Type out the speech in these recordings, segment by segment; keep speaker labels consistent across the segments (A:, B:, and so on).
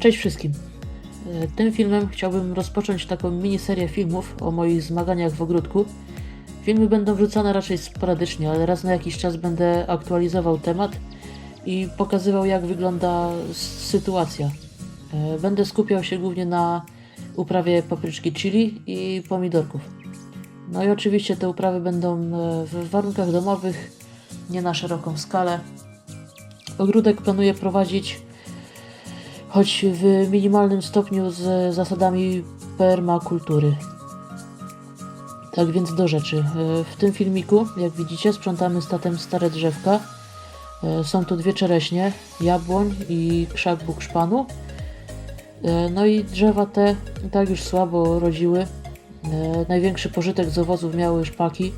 A: Cześć wszystkim. E, Tym filmem chciałbym rozpocząć taką miniserię filmów o moich zmaganiach w ogródku. Filmy będą wrzucane raczej sporadycznie, ale raz na jakiś czas będę aktualizował temat i pokazywał jak wygląda sytuacja. E, Będę skupiał się głównie na uprawie papryczki chili i pomidorków. No i oczywiście te uprawy będą e, w warunkach domowych, nie na szeroką skalę. Ogródek planuję prowadzić choć w minimalnym stopniu z zasadami permakultury. Tak więc do rzeczy. E, W tym filmiku, jak widzicie, sprzątamy statem stare drzewka. E, Są tu dwie czereśnie, jabłoń i krzak bukszpanu. E, No i drzewa te tak już słabo rodziły. Największy pożytek z owoców miały szpaki,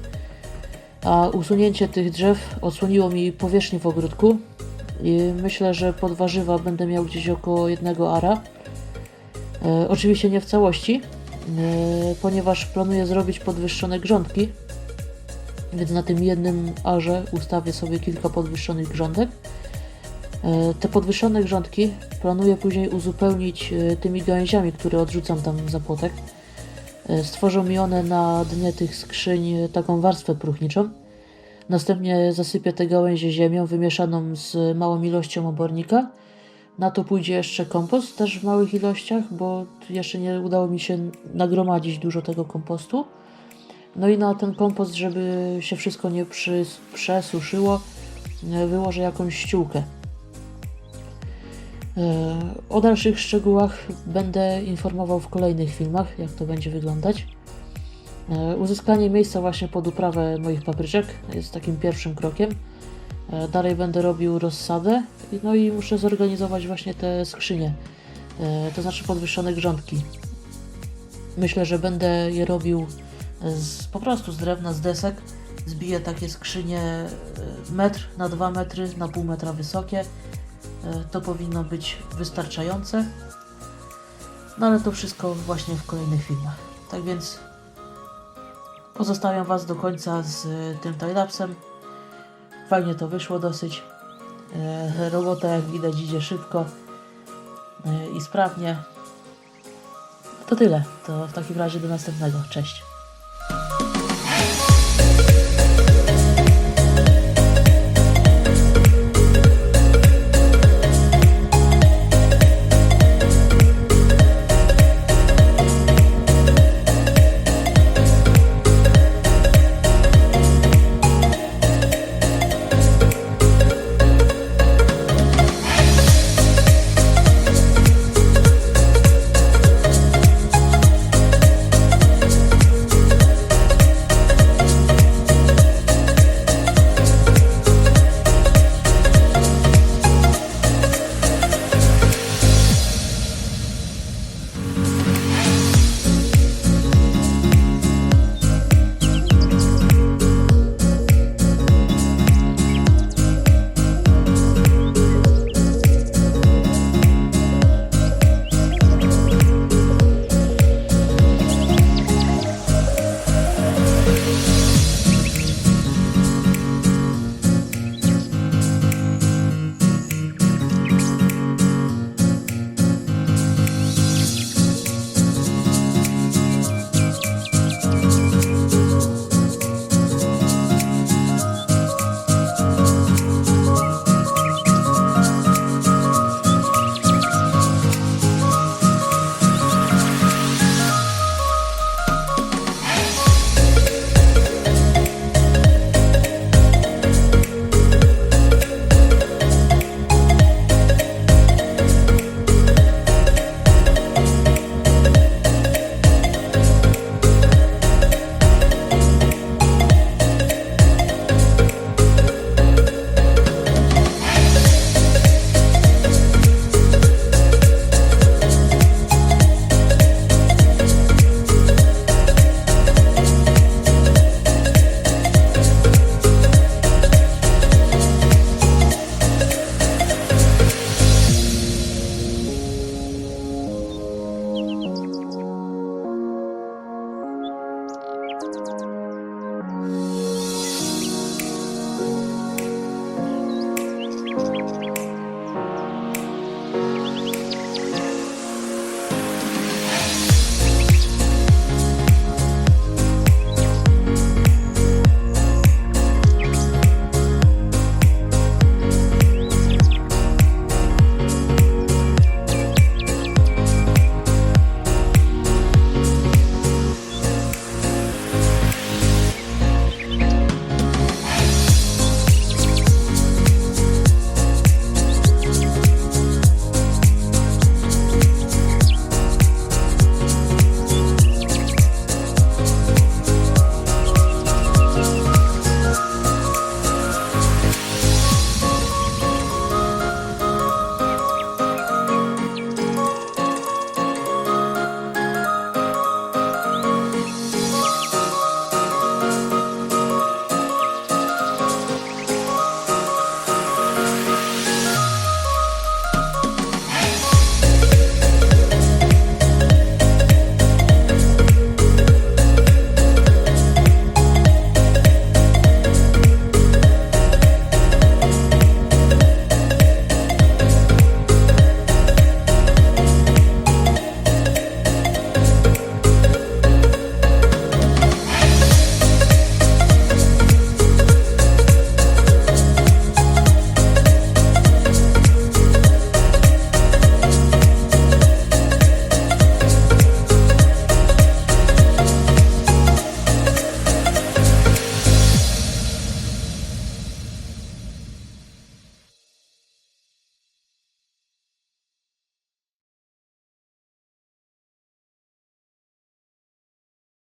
A: a usunięcie tych drzew odsłoniło mi powierzchnię w ogródku, i myślę, że pod warzywa będę miał gdzieś około jednego ara. E, oczywiście nie w całości, e, ponieważ planuję zrobić podwyższone grządki. Więc na tym jednym arze ustawię sobie kilka podwyższonych grządek. E, te podwyższone grządki planuję później uzupełnić e, tymi gałęziami, które odrzucam tam za płotek. E, stworzą mi one na dnie tych skrzyń taką warstwę próchniczą. Następnie zasypię te gałęzie ziemią wymieszaną z małą ilością obornika. Na to pójdzie jeszcze kompost, też w małych ilościach, bo jeszcze nie udało mi się nagromadzić dużo tego kompostu. No i na ten kompost, żeby się wszystko nie przy, przesuszyło, wyłożę jakąś ściółkę. E, O dalszych szczegółach będę informował w kolejnych filmach, jak to będzie wyglądać. E, Uzyskanie miejsca właśnie pod uprawę moich papryczek jest takim pierwszym krokiem. E, Dalej będę robił rozsadę, no i muszę zorganizować właśnie te skrzynie, e, to znaczy podwyższone grządki. Myślę, że będę je robił z, po prostu z drewna, z desek. Zbiję takie skrzynie metr na 2 metry, na pół metra wysokie. To powinno być wystarczające. No ale to wszystko właśnie w kolejnych filmach. Tak więc Pozostawiam Was do końca z e, tym timelapsem. Fajnie to wyszło dosyć. E, Robota jak widać idzie szybko e, i sprawnie. To tyle. To w takim razie do następnego. Cześć.